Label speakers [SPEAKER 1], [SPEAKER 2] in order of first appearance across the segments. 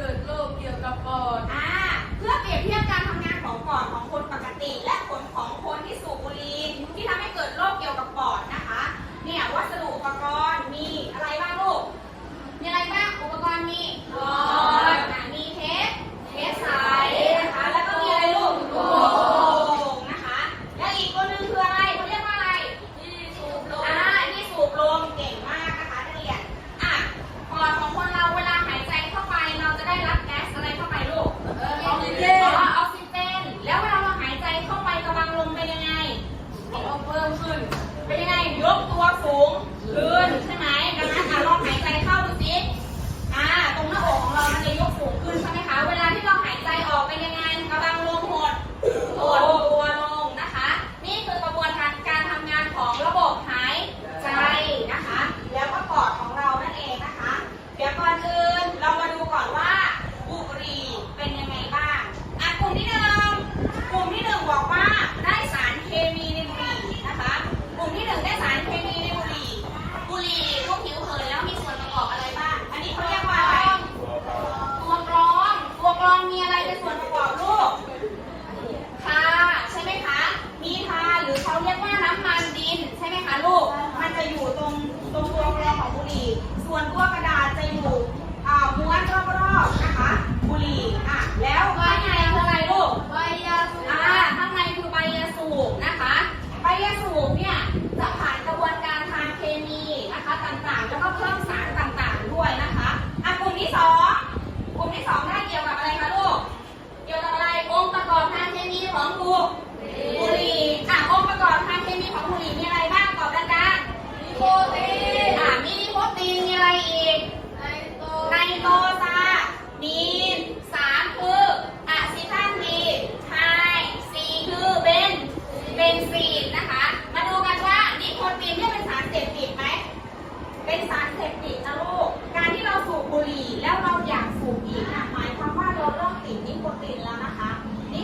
[SPEAKER 1] เกิ
[SPEAKER 2] ดโรคเกี่ยวกับปอด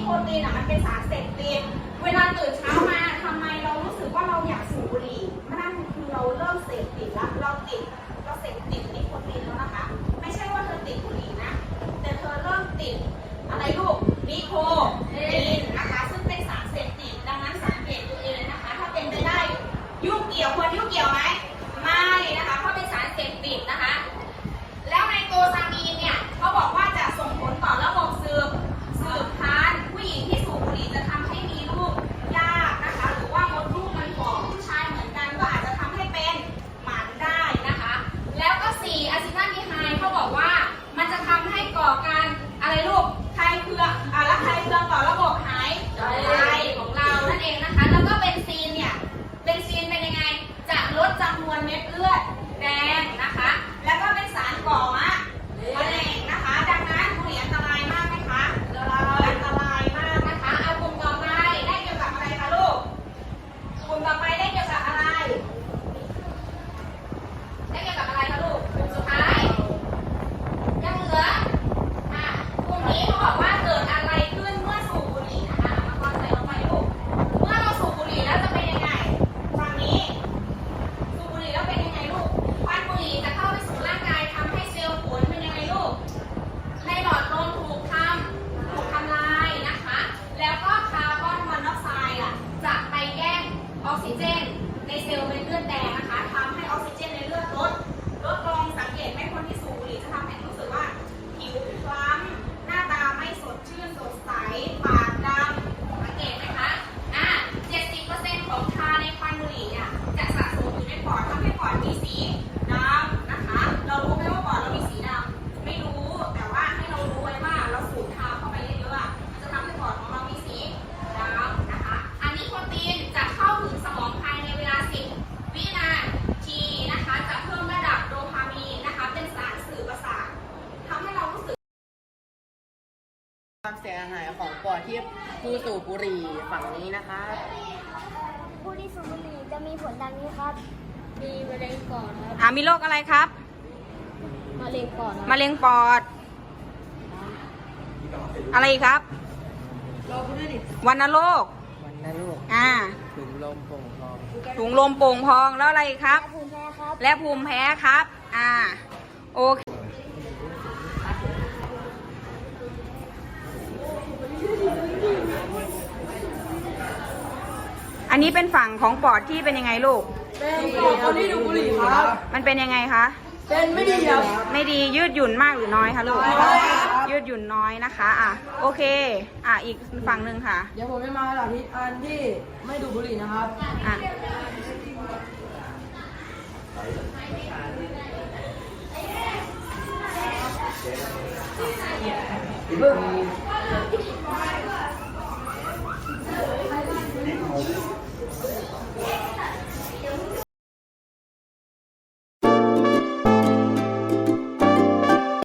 [SPEAKER 1] คนตีนอะมันเป็นสารเสพติด ความเสียหายของปอดที่ผู้สูบบุหรี่
[SPEAKER 3] ฝั่งนี้นะคะ
[SPEAKER 4] ผู้ที่สูบบุหรี่จะมีผลดังนี้ครับ มีมะเร็งปอดครับา
[SPEAKER 1] มีโรคอะไรครับ
[SPEAKER 4] มะเร็งปอด
[SPEAKER 1] มะเร็งปอด อะไรอีกครับวันโรค
[SPEAKER 3] วันนโรค
[SPEAKER 1] อ่า
[SPEAKER 3] ถุงลมโป่งพอง
[SPEAKER 1] ถุงลมโป่งพองแล้วอะไรครับ และ
[SPEAKER 4] ภูมิแพ้ครับ
[SPEAKER 1] และภูมิแพ้ครับ อ่า โอเค อันนี้เป็นฝั่งของปอดที่เป็นยังไงลูก
[SPEAKER 2] เป็นของคนที่ดูดบุหรี่ครับ
[SPEAKER 1] มันเป็นยังไงคะ
[SPEAKER 2] เป็นไม่ดีครับ
[SPEAKER 1] ไม่ดียืดหยุ่นมากหรือน้อยคะลูก
[SPEAKER 2] น้อยครับ
[SPEAKER 1] ยืดหยุ่นน้อยนะคะ อะ โอเค อะ อีกฝั่งหนึ่งค่ะ
[SPEAKER 2] เดี๋ยวผมจะมาสาธิตอันที่ไม่ดูดบุหรี่นะครับ
[SPEAKER 1] อะ
[SPEAKER 2] เ